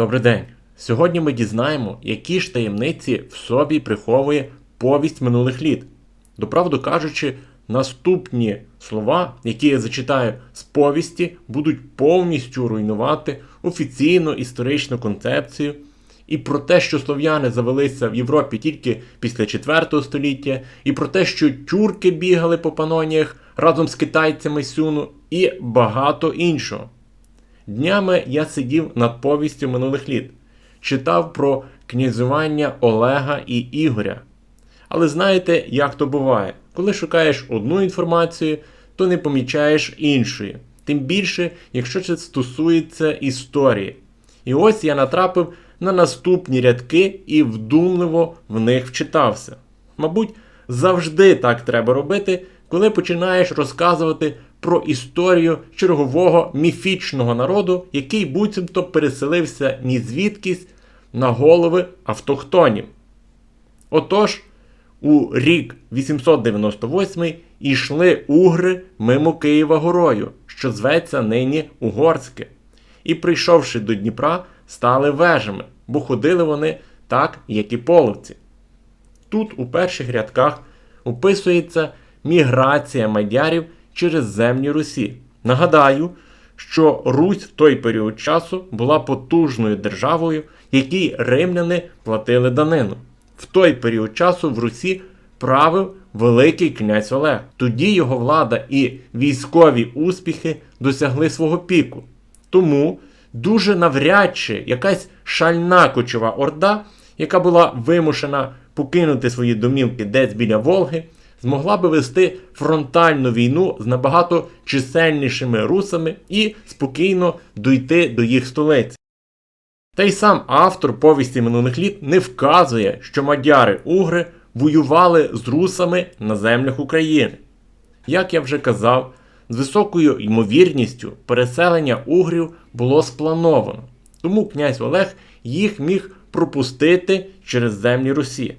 Добрий день! Сьогодні ми дізнаємо, які ж таємниці в собі приховує повість минулих літ. Доправду кажучи, наступні слова, які я зачитаю з повісті, будуть повністю руйнувати офіційну історичну концепцію і про те, що слов'яни завелися в Європі тільки після 4 століття, і про те, що тюрки бігали по паноніях разом з китайцями Сюну, і багато іншого. Днями я сидів над повістю минулих літ, читав про князювання Олега і Ігоря. Але знаєте, як то буває, коли шукаєш одну інформацію, то не помічаєш іншої. Тим більше, якщо це стосується історії. І ось я натрапив на наступні рядки і вдумливо в них вчитався. Мабуть, завжди так треба робити, коли починаєш розказувати про історію чергового міфічного народу, який буцімто переселився ні звідкись на голови автохтонів. Отож, у рік 898 йшли угри мимо Києва горою, що зветься нині Угорське, і, прийшовши до Дніпра, стали вежами, бо ходили вони так, як і половці. Тут у перших рядках описується міграція мадярів через землі Русі. Нагадаю, що Русь в той період часу була потужною державою, якій римляни платили данину. В той період часу в Русі правив Великий князь Олег. Тоді його влада і військові успіхи досягли свого піку. Тому дуже навряд чи якась шальна кочова орда, яка була вимушена покинути свої домівки десь біля Волги, змогла би вести фронтальну війну з набагато чисельнішими русами і спокійно дойти до їх столиці. Та й сам автор повісті минулих літ не вказує, що мадяри-угри воювали з русами на землях України. Як я вже казав, з високою ймовірністю переселення угрів було сплановано, тому князь Олег їх міг пропустити через землі Русі.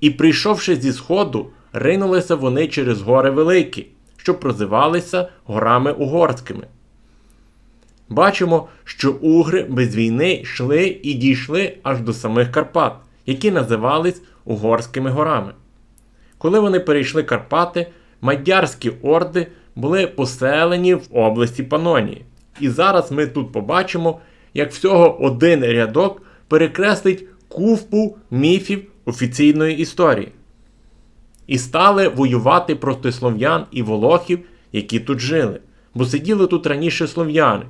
І прийшовши зі сходу, ринулися вони через гори Великі, що прозивалися горами угорськими. Бачимо, що угри без війни йшли і дійшли аж до самих Карпат, які називались Угорськими горами. Коли вони перейшли Карпати, мадярські орди були поселені в області Панонії. І зараз ми тут побачимо, як всього один рядок перекреслить купу міфів офіційної історії. І стали воювати проти слов'ян і волохів, які тут жили, бо сиділи тут раніше слов'яни,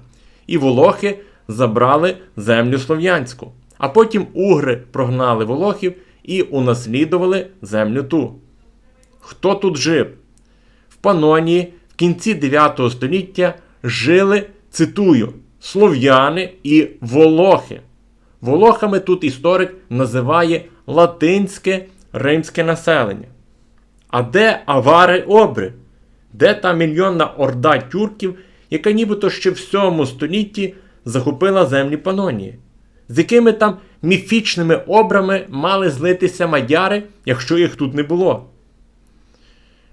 і волохи забрали землю слов'янську, а потім угри прогнали волохів і унаслідували землю ту. Хто тут жив? В Панонії в кінці 9 століття жили, цитую, слов'яни і волохи. Волохами тут історик називає латинське римське населення. А де авари обри? Де та мільйонна орда тюрків, яка нібито ще в 7 столітті захопила землі Панонії? З якими там міфічними обрами мали злитися мадяри, якщо їх тут не було?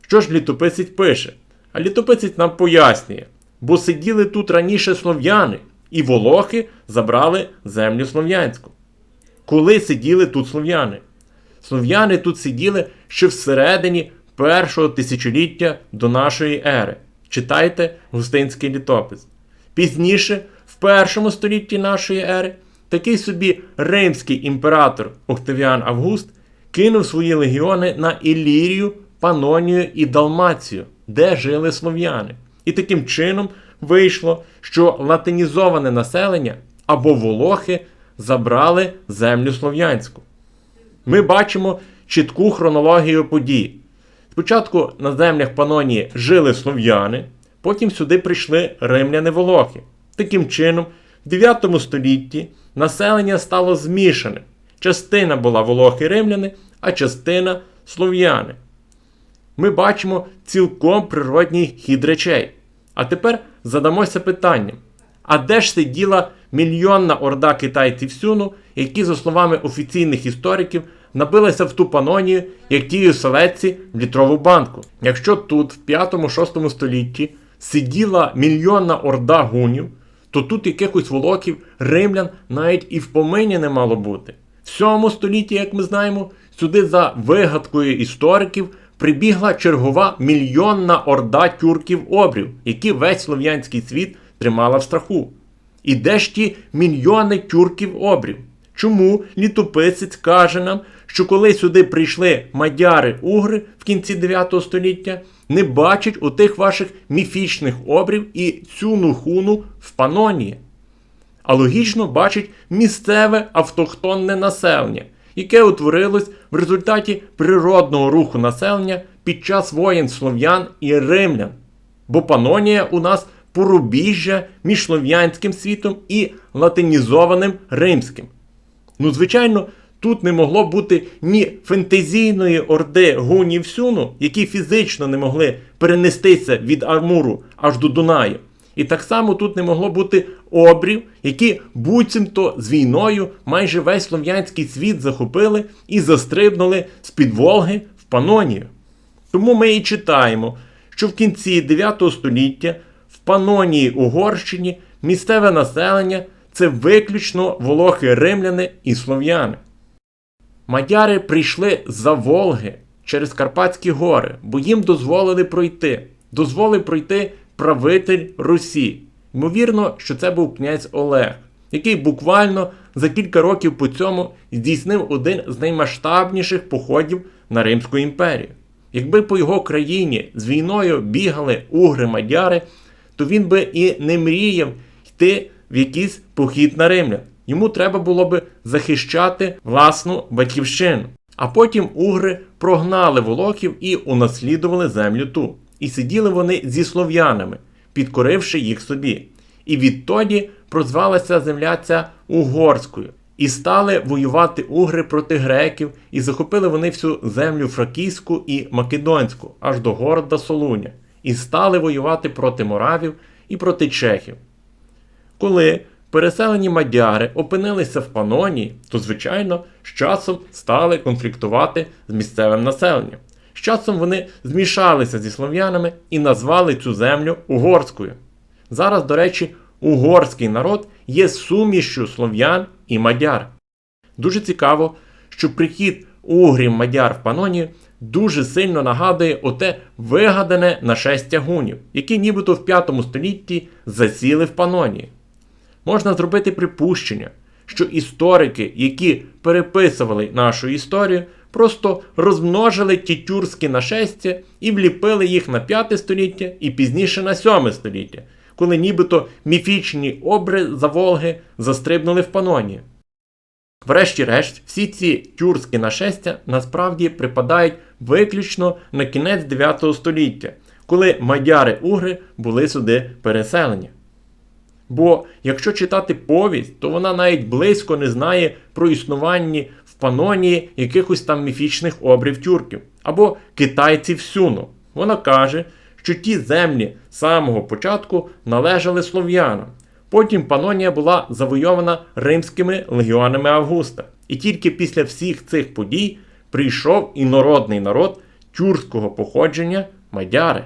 Що ж літописець пише? А літописець нам пояснює, бо сиділи тут раніше слов'яни, і волохи забрали землю слов'янську. Коли сиділи тут слов'яни? Слов'яни тут сиділи ще всередині першого тисячоліття до нашої ери. Читайте Густинський літопис. Пізніше, в першому столітті нашої ери, такий собі римський імператор Октавіан Август кинув свої легіони на Ілірію, Панонію і Далмацію, де жили слов'яни. І таким чином вийшло, що латинізоване населення або волохи забрали землю слов'янську. Ми бачимо чітку хронологію подій. Спочатку на землях Панонії жили слов'яни, потім сюди прийшли римляни-волохи. Таким чином, в 9 столітті населення стало змішаним. Частина була волохи-римляни, а частина слов'яни. Ми бачимо цілком природній хід речей. А тепер задамося питанням: а де ж сиділа мільйонна орда китайців Сюну, які, за словами офіційних істориків, набилися в ту панонію, як ті селедці в літрову банку? Якщо тут, в 5-6 столітті, сиділа мільйонна орда гунів, то тут якихось волоків римлян навіть і в помині не мало бути. В 7 столітті, як ми знаємо, сюди за вигадкою істориків прибігла чергова мільйонна орда тюрків-обрів, які весь слов'янський світ тримала в страху. І де ж ті мільйони тюрків-обрів? Чому літописець каже нам, що коли сюди прийшли мадяри-угри в кінці 9 століття, не бачать у тих ваших міфічних обрів і цю хуну в Панонії? а логічно бачить місцеве автохтонне населення, яке утворилось в результаті природного руху населення під час воєн слов'ян і римлян. Бо Панонія у нас порубіжжя між слов'янським світом і латинізованим римським. Ну, звичайно, тут не могло бути ні фентезійної орди гунів Сюну, які фізично не могли перенестися від Армуру аж до Дунаю. І так само тут не могло бути обрів, які буцімто з війною майже весь слов'янський світ захопили і застрибнули з-під Волги в Панонію. Тому ми і читаємо, що в кінці 9 століття в Панонії Угорщині місцеве населення це виключно волохи римляни і слов'яни. Мадяри прийшли за Волги через Карпатські гори, бо їм дозволили пройти. Дозволив пройти правитель Русі. Ймовірно, що це був князь Олег, який буквально за кілька років по цьому здійснив один з наймасштабніших походів на Римську імперію. Якби по його країні з війною бігали угри-мадяри, то він би і не мріяв йти в якийсь похід на римлян. Йому треба було би захищати власну батьківщину. А потім угри прогнали волоків і унаслідували землю ту. І сиділи вони зі слов'янами, підкоривши їх собі. І відтоді прозвалася земля ця угорською. І стали воювати угри проти греків, і захопили вони всю землю фракійську і македонську, аж до города Солуня, і стали воювати проти моравів і проти чехів. Коли переселені мадяри опинилися в Панонії, то, звичайно, з часом стали конфліктувати з місцевим населенням. З часом вони змішалися зі слов'янами і назвали цю землю угорською. Зараз, до речі, угорський народ є сумішчю слов'ян і мадяр. Дуже цікаво, що прихід угрів мадяр в Панонію дуже сильно нагадує оте вигадане нашестя гунів, які нібито в 5 столітті засіли в Панонії. Можна зробити припущення, що історики, які переписували нашу історію, просто розмножили ті тюркські нашестя і вліпили їх на 5 століття і пізніше на 7 століття, коли нібито міфічні обри за Волги застрибнули в Панонії. Врешті-решт, всі ці тюркські нашестя насправді припадають виключно на кінець 9 століття, коли мадяри-угри були сюди переселені. Бо якщо читати повість, то вона навіть близько не знає про існування в Панонії якихось там міфічних обрів тюрків або китайців сюну. Вона каже, що ті землі з самого початку належали слов'янам. Потім Панонія була завойована римськими легіонами Августа. І тільки після всіх цих подій прийшов інородний народ тюркського походження мадяри.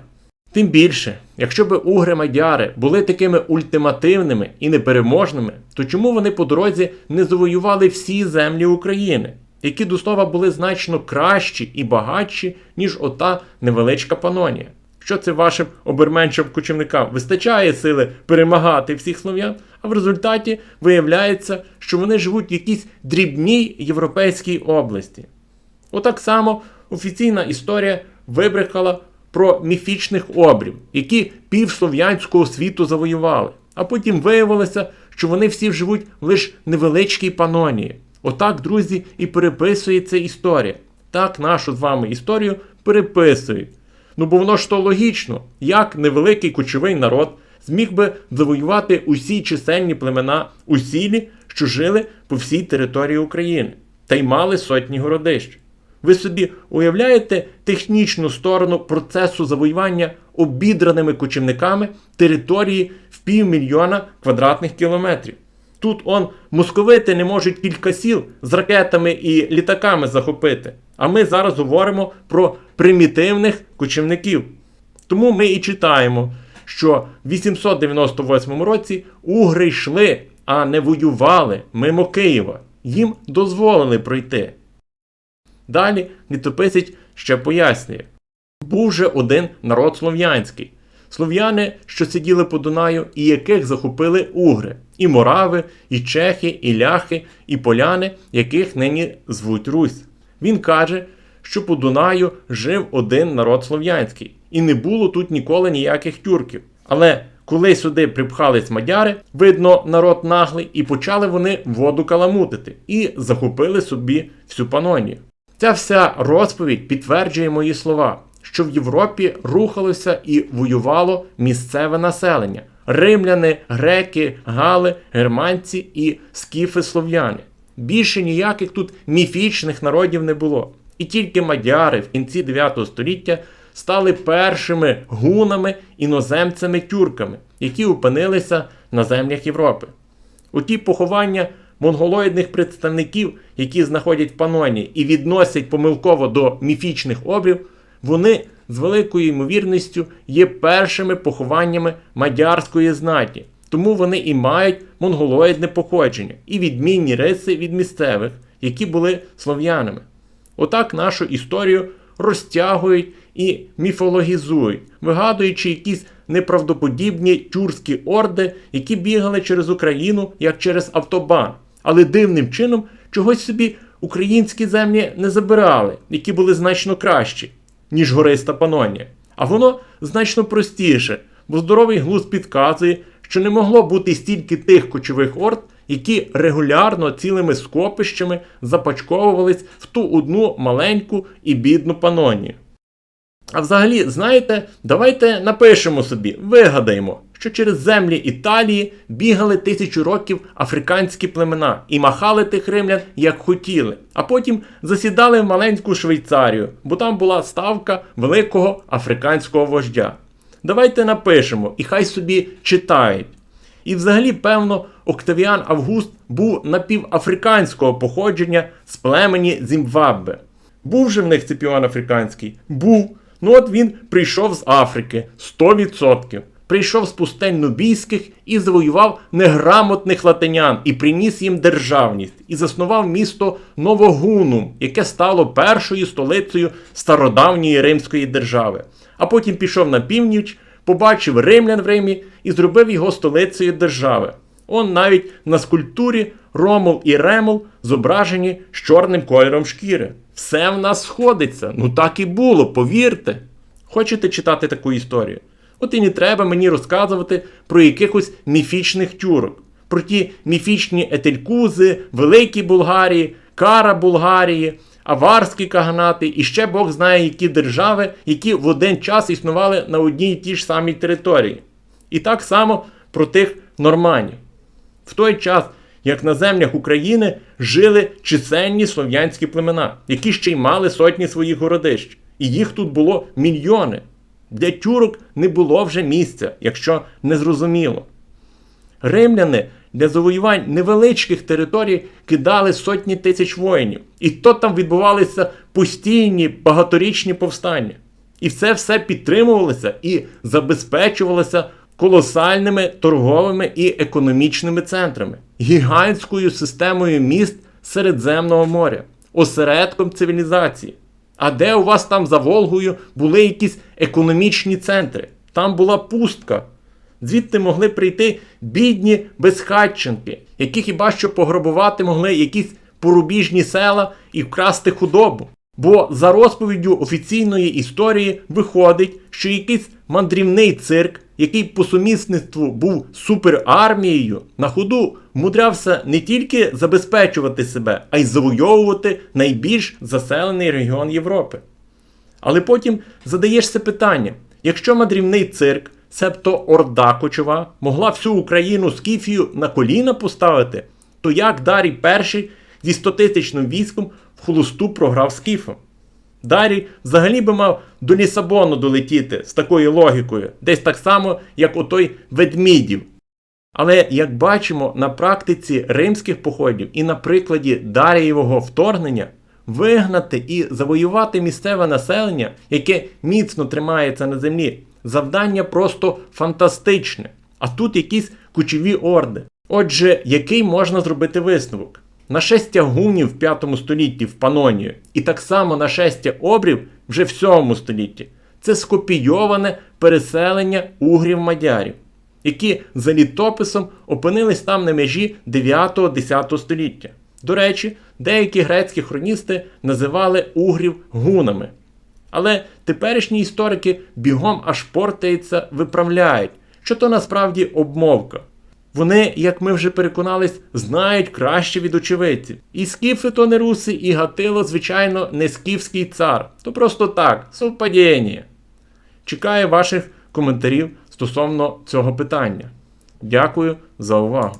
Тим більше, якщо би угри-мадяри були такими ультимативними і непереможними, то чому вони по дорозі не завоювали всі землі України, які до слова були значно кращі і багатші, ніж ота невеличка Панонія? Що це вашим оберменчим кочівникам вистачає сили перемагати всіх слов'ян, а в результаті виявляється, що вони живуть в якійсь дрібній європейській області. Отак само офіційна історія вибрехала про міфічних обрів, які півслов'янського світу завоювали. А потім виявилося, що вони всі живуть лише невеличкій панонії. Отак, друзі, і переписується історія. Так нашу з вами історію переписують. Ну бо воно ж то логічно, як невеликий кочовий народ зміг би завоювати усі чисельні племена усілі, що жили по всій території України, та й мали сотні городищ. Ви собі уявляєте технічну сторону процесу завоювання обідраними кочівниками території в півмільйона квадратних кілометрів. Тут он московити не можуть кілька сіл з ракетами і літаками захопити. А ми зараз говоримо про примітивних кочівників. Тому ми і читаємо, що в 898 році угри йшли, а не воювали мимо Києва. Їм дозволили пройти. Далі літописець ще пояснює: був же один народ слов'янський, слов'яни, що сиділи по Дунаю, і яких захопили угри, і морави, і чехи, і ляхи, і поляни, яких нині звуть Русь. Він каже, що по Дунаю жив один народ слов'янський, і не було тут ніколи ніяких тюрків. Але коли сюди припхались мадяри, видно, народ наглий, і почали вони воду каламутити і захопили собі всю панонію. Ця вся розповідь підтверджує мої слова, що в Європі рухалося і воювало місцеве населення: римляни, греки, гали, германці і скіфи-слов'яни. Більше ніяких тут міфічних народів не було. І тільки мадяри в кінці 9 століття стали першими гунами, іноземцями тюрками, які опинилися на землях Європи. У ті поховання монголоїдних представників, які знаходять в паноні і відносять помилково до міфічних обрів, вони з великою ймовірністю є першими похованнями мадярської знаті. Тому вони і мають монголоїдне походження і відмінні риси від місцевих, які були слов'янами. Отак нашу історію розтягують і міфологізують, вигадуючи якісь неправдоподібні тюркські орди, які бігали через Україну як через автобан. Але дивним чином чогось собі українські землі не забирали, які були значно кращі, ніж гориста Панонія. А воно значно простіше, бо здоровий глузд підказує, що не могло бути стільки тих кочових орд, які регулярно цілими скопищами запачковувались в ту одну маленьку і бідну панонію. А взагалі, знаєте, давайте напишемо собі, вигадаємо, що через землі Італії бігали тисячу років африканські племена і махали тих римлян як хотіли, а потім засідали в маленьку Швейцарію, бо там була ставка великого африканського вождя. Давайте напишемо і хай собі читають. І взагалі, певно, Октавіан Август був напівафриканського походження з племені Зімбабве. Був же в них Ципіон Африканський? Був. Ну от він прийшов з Африки 100%. Прийшов з пустель нубійських і завоював неграмотних латинян і приніс їм державність, і заснував місто Новогунум, яке стало першою столицею стародавньої Римської держави. А потім пішов на північ, побачив римлян в Римі і зробив його столицею держави. Он навіть на скульптурі Ромул і Ремул зображені з чорним кольором шкіри. Все в нас сходиться. Ну так і було, повірте. Хочете читати таку історію? От і не треба мені розказувати про якихось міфічних тюрок, про ті міфічні етелькузи, Великі Булгарії, Кара Булгарії, Аварські каганати і ще Бог знає, які держави, які в один час існували на одній і тій ж самій території. І так само про тих норманів. В той час, як на землях України жили чисельні слов'янські племена, які ще й мали сотні своїх городищ. І їх тут було мільйони. Для тюрок не було вже місця, якщо не зрозуміло. Римляни для завоювань невеличких територій кидали сотні тисяч воїнів, і то там відбувалися постійні багаторічні повстання. І це все підтримувалося і забезпечувалося колосальними торговими і економічними центрами, гігантською системою міст Середземного моря, осередком цивілізації. А де у вас там за Волгою були якісь економічні центри? Там була пустка. Звідти могли прийти бідні безхатченки, які хіба що пограбувати могли якісь порубіжні села і вкрасти худобу. Бо за розповіддю офіційної історії виходить, що якийсь мандрівний цирк, який по сумісництву був суперармією, на ходу вмудрявся не тільки забезпечувати себе, а й завойовувати найбільш заселений регіон Європи. Але потім задаєшся питанням: якщо мандрівний цирк, себто Орда Кочова, могла всю Україну Скіфію на коліна поставити, то як Дарій І зі 100-тисячним військом в холосту програв Скіфом? Дарій взагалі би мав до Лісабону долетіти з такою логікою, десь так само, як отой ведмідів. Але як бачимо на практиці римських походів і на прикладі Дарієвого вторгнення, вигнати і завоювати місцеве населення, яке міцно тримається на землі, завдання просто фантастичне. А тут якісь кучові орди. Отже, який можна зробити висновок? Нашестя гунів в 5 столітті в Панонію, і так само нашестя обрів вже в 7 столітті. Це скопійоване переселення угрів-мадярів, які за літописом опинились там на межі 9-10 століття. До речі, деякі грецькі хроністи називали угрів гунами. Але теперішні історики бігом аж портаються, виправляють, що то насправді обмовка. Вони, як ми вже переконались, знають краще від очевидців. І скіфи то не руси, і Гатило, звичайно, не скіфський цар. То просто так, совпадіння. Чекаю ваших коментарів стосовно цього питання. Дякую за увагу.